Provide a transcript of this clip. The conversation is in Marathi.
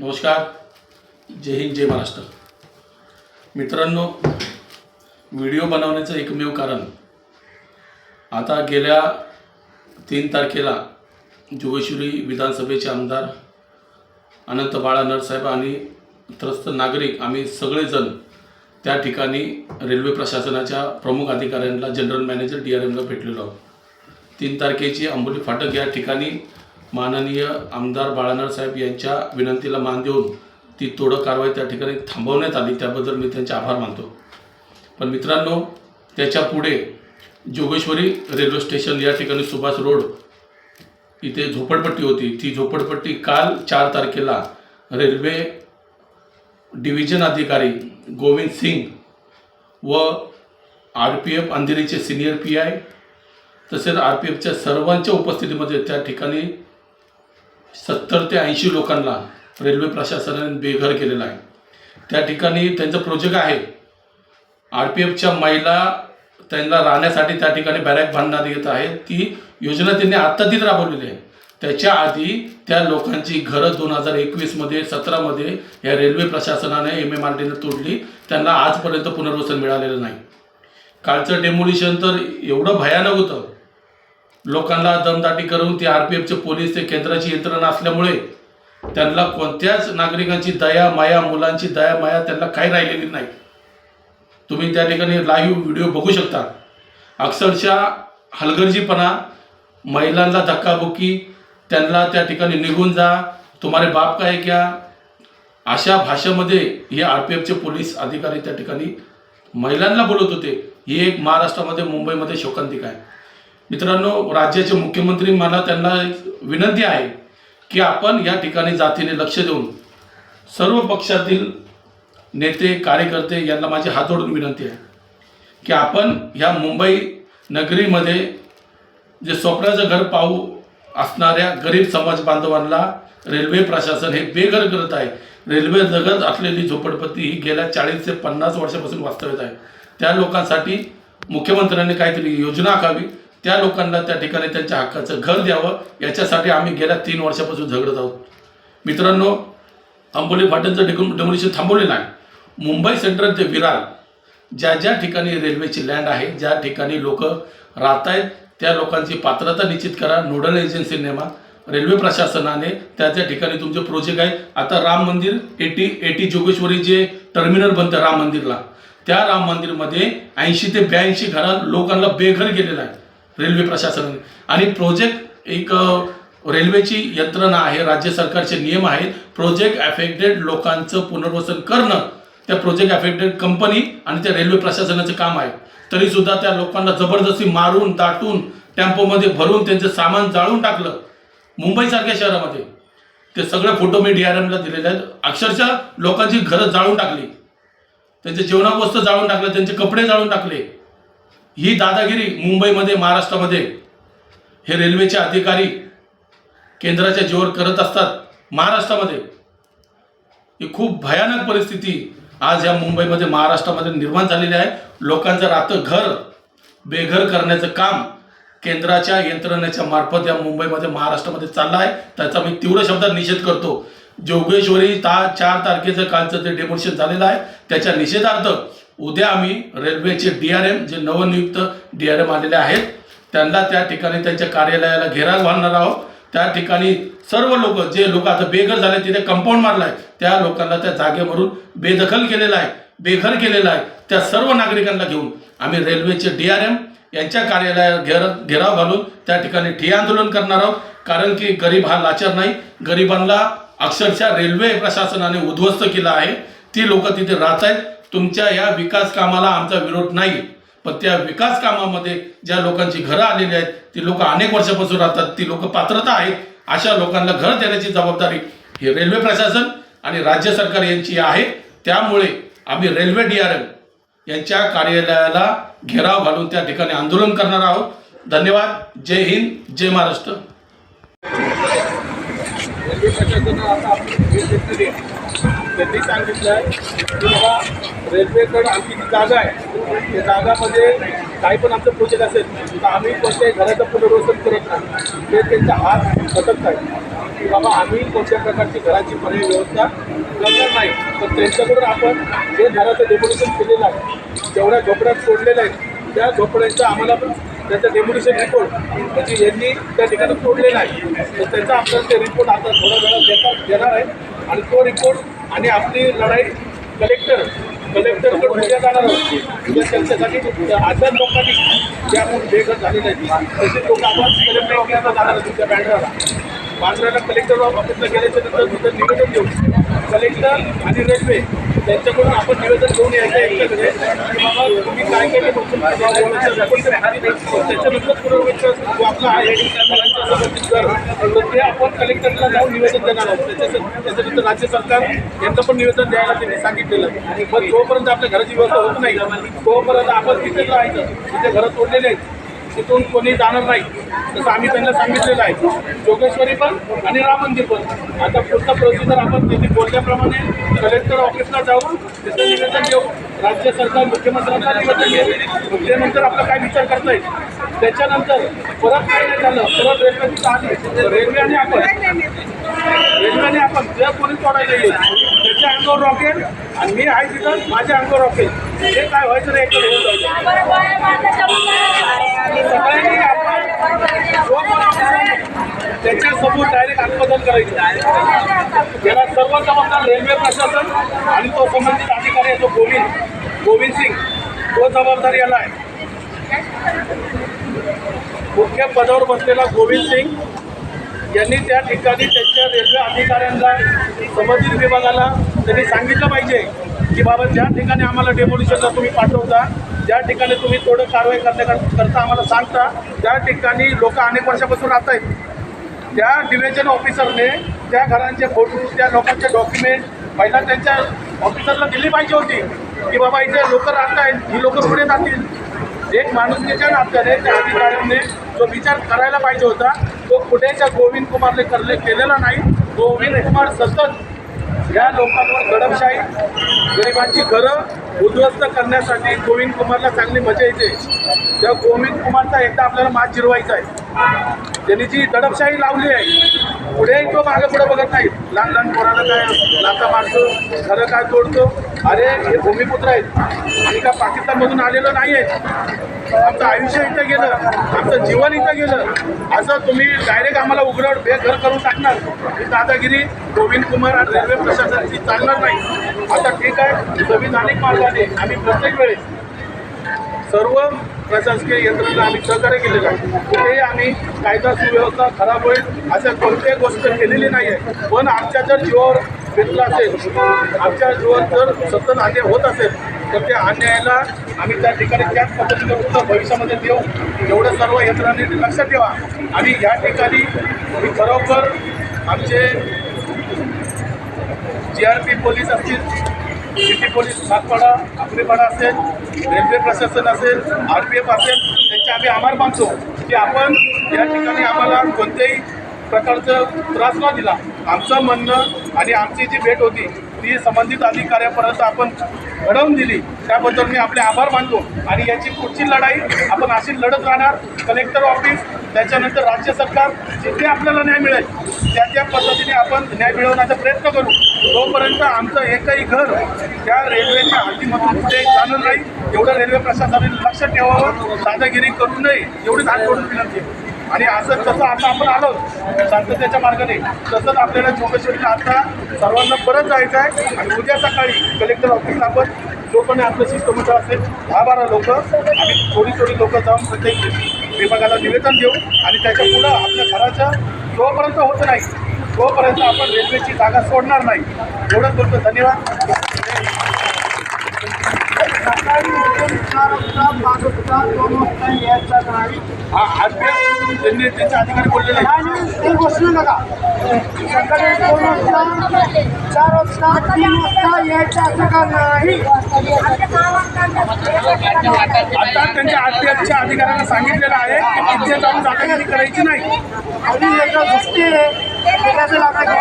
नमस्कार. जय हिंद जय महाराष्ट्र. मित्रांनो व्हिडिओ बनवण्याचं एकमेव कारण आता गेल्या तीन तारखेला जोगेश्वरी विधानसभेचे आमदार अनंत बाळा नरसाहेब आणि त्रस्त नागरिक आम्ही सगळेजण त्या ठिकाणी रेल्वे प्रशासनाच्या प्रमुख अधिकाऱ्यांना जनरल मॅनेजर डी आर एमला भेटलेलो आहोत. तीन तारखेची अंबोली फाटक या ठिकाणी माननीय आमदार बाळानार साहेब यांच्या विनंतीला मान देऊन ती तोडक कारवाई त्या ठिकाणी थांबवण्यात आली. त्याबद्दल मी त्यांचे आभार मानतो. पण मित्रांनो त्याच्या पुढे जोगेश्वरी रेल्वे स्टेशन या ठिकाणी सुभाष रोड इथे झोपडपट्टी होती. ती झोपडपट्टी काल चार तारखेला रेल्वे डिव्हिजन अधिकारी गोविंद सिंग व आर पी एफ अंधेरीचे सिनियर पी आय तसेच आर पी एफच्या सर्वांच्या उपस्थितीमध्ये त्या ठिकाणी सत्तर ते ऐंशी लोकांना रेल्वे प्रशासनाने बेघर केलेलं आहे. त्या ठिकाणी त्यांचं प्रोजेक्ट आहे. आर पी एफच्या महिला त्यांना राहण्यासाठी त्या ठिकाणी बॅरॅक बांधण्यात येत आहे. ती योजना त्यांनी आत्ता तीच राबवलेली आहे. त्याच्या आधी त्या लोकांची घरं दोन हजार एकवीसमध्ये सतरामध्ये या रेल्वे प्रशासनाने एम एम आर टीने तोडली. त्यांना आजपर्यंत पुनर्वसन मिळालेलं नाही. कालचं डेमोलिशन तर एवढं भयानक होतं. लोकांना दमदाटी करून ते आर पी एफचे पोलीस ते केंद्राची यंत्रणा असल्यामुळे त्यांना कोणत्याच नागरिकांची दया माया मुलांची दया माया त्यांना काही राहिलेली नाही. तुम्ही त्या ठिकाणी लाईव्ह व्हिडिओ बघू शकता. अक्षरशः हलगर्जीपणा महिलांना धक्काबुक्की त्यांना त्या ठिकाणी निघून जा तुम्हारे बाप काय क्या? अशा भाषेमध्ये हे आर पी एफचे पोलीस अधिकारी त्या ठिकाणी महिलांना बोलत होते. ही एक महाराष्ट्रामध्ये मुंबईमध्ये शोकांतिका आहे. मित्रांनो राज्याचे मुख्यमंत्री मला त्यांना एक विनंती आहे की आपण या ठिकाणी जातीने लक्ष देऊन सर्व पक्षातील नेते कार्यकर्ते यांना माझी हात जोडून विनंती आहे की आपण ह्या मुंबई नगरीमध्ये जे स्वप्नाचं घर पाहू असणाऱ्या गरीब समाज बांधवांना रेल्वे प्रशासन हे बेघर करत आहे. रेल्वे जगत असलेली झोपडपट्टी ही गेल्या चाळीस ते पन्नास वर्षापासून वास्तव्यात आहे. त्या लोकांसाठी मुख्यमंत्र्यांनी काहीतरी योजना आखावी. त्या लोकांना त्या ठिकाणी त्यांच्या हक्काचं घर द्यावं याच्यासाठी आम्ही गेल्या तीन वर्षापासून झगडत आहोत. मित्रांनो अंबोली फाट्यांचं डेको डेमोलिशन थांबवलेलं आहे. मुंबई सेंट्रल ते विरार ज्या ज्या ठिकाणी रेल्वेची लँड आहे ज्या ठिकाणी लोक राहत आहेत त्या लोकांची पात्रता निश्चित करा. नोडल एजन्सी नेमा रेल्वे प्रशासनाने त्या त्या ठिकाणी तुमचे प्रोजेक्ट आहे. आता राम मंदिर एटी एटी जोगेश्वरी जे टर्मिनल बनतं राम मंदिरला त्या राम मंदिरमध्ये ऐंशी ते ब्याऐंशी घरात लोकांना बेघर गेलेलं आहे. रेल्वे प्रशासन. आणि प्रोजेक्ट एक रेल्वेची यंत्रणा आहे राज्य सरकारचे नियम आहेत. प्रोजेक्ट अफेक्टेड लोकांचं पुनर्वसन करणं त्या प्रोजेक्ट अफेक्टेड कंपनी आणि त्या रेल्वे प्रशासनाचं काम आहे. तरी सुद्धा त्या लोकांना जबरदस्ती मारून दाटून टेम्पोमध्ये भरून त्यांचं सामान जाळून टाकलं. मुंबईसारख्या शहरामध्ये. ते सगळे फोटो मी डी आर एमला दिलेले आहेत. अक्षरशः लोकांची घरं जाळून टाकली. त्यांचे जेवणावस्तू जाळून टाकलं त्यांचे कपडे जाळून टाकले. ही दादागिरी मुंबईमध्ये महाराष्ट्रामध्ये हे रेल्वेचे अधिकारी केंद्राच्या जोर करत असतात महाराष्ट्रामध्ये. ही खूप भयानक परिस्थिती आज या मुंबईमध्ये महाराष्ट्रामध्ये निर्माण झालेली आहे. लोकांचं राहतं घर बेघर करण्याचं काम केंद्राच्या यंत्रणेच्या मार्फत या मुंबईमध्ये महाराष्ट्रामध्ये चाललं आहे. त्याचा मी तीव्र शब्दात निषेध करतो. जोगेश्वरी ता चार तारखेचं कालचं जे डेमोशन झालेलं आहे त्याच्या निषेधार्थ उद्या आम्ही रेल्वेचे डी आर एम जे नवनियुक्त डी आर एम आलेले आहेत त्यांना त्या ठिकाणी त्यांच्या कार्यालयाला घेराव घालणार आहोत. त्या ठिकाणी सर्व लोक जे लोक आता बेघर झाले तिथे कंपाऊंड मारलं आहे त्या लोकांना त्या जागेवरून बेदखल केलेलं आहे बेघर केलेलं आहे त्या सर्व नागरिकांना घेऊन आम्ही रेल्वेचे डी आर एम यांच्या कार्यालयात घेर घेराव घालून त्या ठिकाणी ठिय आंदोलन करणार आहोत. कारण की गरीब हा लाचार नाही गरिबांना अक्षरशः रेल्वे प्रशासनाने उद्ध्वस्त केलं आहे. ती लोक तिथे राहत आहेत. तुमच्या या विकास कामाला आमचा विरोध नाही. पण त्या विकास कामामध्ये ज्या लोकांची घरं आलेली आहेत ती लोक अनेक वर्षापासून राहतात ती लोक पात्रता आहेत अशा लोकांना घर देण्याची जबाबदारी ही रेल्वे प्रशासन आणि राज्य सरकार यांची आहे. त्यामुळे आम्ही रेल्वे डी आर एम यांच्या कार्यालयाला घेराव घालून त्या ठिकाणी आंदोलन करणार आहोत. धन्यवाद. जय हिंद जय महाराष्ट्र. त्यांनी सांगितलं की बाबा रेल्वेकडं आमची जी जागा आहे त्या जागामध्ये काही पण आमचं प्रोजेक्ट असेल तर आम्ही कोणत्याही घराचं पुनर्वसन करत नाही. ते त्यांचा हात फटकत नाही. की बाबा आम्ही कोणत्या प्रकारची घराची पर्याय व्यवस्था करणार नाही. तर त्यांच्याकडून आपण जे घराचं डेमोलिशन केलेलं आहे जेवढ्या झोपड्यात सोडलेल्या आहेत त्या झोपड्यांचं आम्हाला पण त्याचं डेमोलिशन रिपोर्ट म्हणजे यांनी त्या ठिकाणी सोडलेला आहे. तर त्याचा आपल्याला ते रिपोर्ट आता थोड्या वेळात देतात देणार आहे. आणि तो रिपोर्ट आणि आपली लढाई कलेक्टर कलेक्टरकडे उद्या जाणार आहोत उद्या म्हणजे त्यांच्यासाठी आजार लोकांनी जे आपण बेघर झालेले आहेत तसेच लोक आपण कलेक्टर ऑफिसला जाणार असतील तुमच्या बँड्राला बांद्राला कलेक्टर ऑफिसला गेल्याच्यानंतर तिथं निवेदन देऊ कलेक्टर आणि रेल्वे त्यांच्याकडून आपण निवेदन घेऊन यायचं यांच्याकडे की बाबा तुम्ही काय केले? त्याच्यानंतर पुनर्विचार आपला आहे तर ते आपण कलेक्टरला जाऊन निवेदन देणार आहोत. त्याच्यात त्याच्यानंतर राज्य सरकार यांचं पण निवेदन द्यायला त्यांनी सांगितलेलं. आहे. पण जोपर्यंत आपल्या घराची व्यवस्था होत नाही तोपर्यंत आपण तिथे जायचं तिथे घरं तोडलेले आहेत. तिथून कोणी जाणार नाही. तसं आम्ही त्यांना सांगितलेलं आहे. जोगेश्वरी पण आणि राम मंदिर पण. आता पुढचा प्रोसिजर आपण तिथे बोलल्याप्रमाणे कलेक्टर ऑफिसला जाऊन तिथं निवेदन देऊ. राज्य सरकार मुख्यमंत्र्यांना निवेदन देऊ त्यानंतर आपला काय विचार करता येईल? त्याच्यानंतर परत काय नाही झालं परत रेल्वेची आली रेल्वेने रेल्वे आणि आपण रेल्वेने आपण जे कोणी तोडायला येईल त्याच्या अंगावर रॉकेल आणि मी आहे तिथं माझ्या अंगावर रॉकेल हे काय व्हायचं नाही एकतर होऊन जायचं. सगळ्यांनी आपण त्याच्यासमोर डायरेक्ट आत्मदन करायचं. याला सर्व जबाबदार रेल्वे प्रशासन आणि तो संबंधित अधिकारी आहे तो गोविंद गोविंद सिंग. तो जबाबदार याला आहे. मुख्य पदावर बसलेला गोविंद सिंग यांनी त्या ठिकाणी त्यांच्या रेल्वे अधिकाऱ्यांना संबंधित विभागाला त्यांनी सांगितलं पाहिजे की बाबा ज्या ठिकाणी आम्हाला डेमोलिशनला तुम्ही पाठवता ज्या ठिकाणी तुम्ही थोडं कारवाई करण्याकरता आम्हाला सांगता त्या ठिकाणी लोक अनेक वर्षापासून राहत आहेत त्या डिव्हिजन ऑफिसरने त्या घरांचे फोटो त्या लोकांचे डॉक्युमेंट पहिला त्यांच्या ऑफिसरला दिली पाहिजे होती की बाबा इथे लोक राहत आहेत ही लोक पुढे जातील. एक माणुसकीच्या नात्याने त्या अधिकाऱ्यांनी जो विचार करायला पाहिजे होता तो कुठेच्या गोविंद कुमारने करले केलेला नाही. गोविंद कुमार सतत या लोकांवर गडपशाही गरिबांची घरं उद्ध्वस्त करण्यासाठी गोविंद कुमारला चांगली मजा येते. त्या गोविंद कुमारचा एकदा आपल्याला मात जिरवायचा आहे. त्यांनी जी दडपशाही लावली आहे पुढे तो मागे पुढे बघत नाही लहान लहान पोराला काय लाथा मारतो घरं काय तोडतो. अरे हे भूमिपुत्र आहेत. आणि का पाकिस्तानमधून आलेलं नाही आहेत आमचं आयुष्य इथं गेलं आमचं जीवन इथं गेलं. असं तुम्ही डायरेक्ट आम्हाला उघडवर बेघर करून टाकणार. ही दादागिरी गोविंद कुमार आणि रेल्वे प्रशासनाची चालणार नाही. आता ठीक आहे संविधानिक मार्गाने आम्ही प्रत्येक वेळेस सर्व प्रशासकीय यंत्रणा आम्ही सहकार्य केलेलं आहे. कुठेही आम्ही कायदा सुव्यवस्था खराब होईल असं कोणत्याही गोष्ट केलेली नाही आहे पण आमच्या जर जीवावर बेतला असेल आमच्या जीवावर जर सतत अन्याय होत असेल तर त्या अन्यायाला आम्ही त्या ठिकाणी त्याच पद्धतीने पुढं भविष्यामध्ये देऊ. एवढं सर्व यंत्रणांनी लक्षात ठेवा. आणि या ठिकाणी मी खरोखर आमचे जी आर पी पोलीस असतील सिटी पोलीस सातपाडा अकरेपाडा असेल रेल्वे प्रशासन असेल आर पी एफ असेल त्यांचे आम्ही आभार मानतो की आपण या ठिकाणी आम्हाला कोणत्याही प्रकारचं त्रास न दिला. आमचं म्हणणं आणि आमची जी भेट होती ती संबंधित अधिकाऱ्यापर्यंत आपण घडवून दिली. त्याबद्दल मी आपले आभार मानतो. आणि याची पुढची लढाई आपण अशी लढत राहणार. कलेक्टर ऑफिस त्याच्यानंतर राज्य सरकार जिथे आपल्याला न्याय मिळेल त्या त्या पद्धतीने आपण न्याय मिळवण्याचा प्रयत्न करू. तोपर्यंत आमचं एकही घर त्या रेल्वेच्या हद्दीमधून कुठे जाणार नाही एवढं रेल्वे प्रशासनाने लक्ष ठेवावं. दादागिरी करू नये. एवढीच हात जोडून विनंती आहे. आणि असं जसं आता आपण आलो शांततेच्या मार्गाने तसंच आपल्याला जोगेश्वरीला आता सर्वांना परत जायचं आहे. आणि उद्या सकाळी कलेक्टर ऑफिसला आपण जो कोणी आपलं शिस्तमंडळ असेल दहा बारा लोक आम्ही थोडी थोडी लोक जाऊन प्रत्येक विभागाला निवेदन देऊ. आणि त्याच्या पुढं आपल्या घराचं जोपर्यंत होत नाही तोपर्यंत आपण रेल्वेची जागा सोडणार नाही. एवढंच बोलतो धन्यवाद. सकाळी उठून चार वाजता पाच वाजता दोन वाजता यायचा नाही हा आजच्या त्यांनी त्यांचे अधिकारी बोललेले आहेत. आणि ते बसू नका. सकाळी दोन वाजता चार वाजता तीन वाजता यायचं असं का नाही? आता त्यांच्या अधिकाऱ्यांना सांगितलेलं आहे की तिथे जाऊन दादागिरी करायची नाही. आणि एका गोष्टी आहे. त्याचं लागतं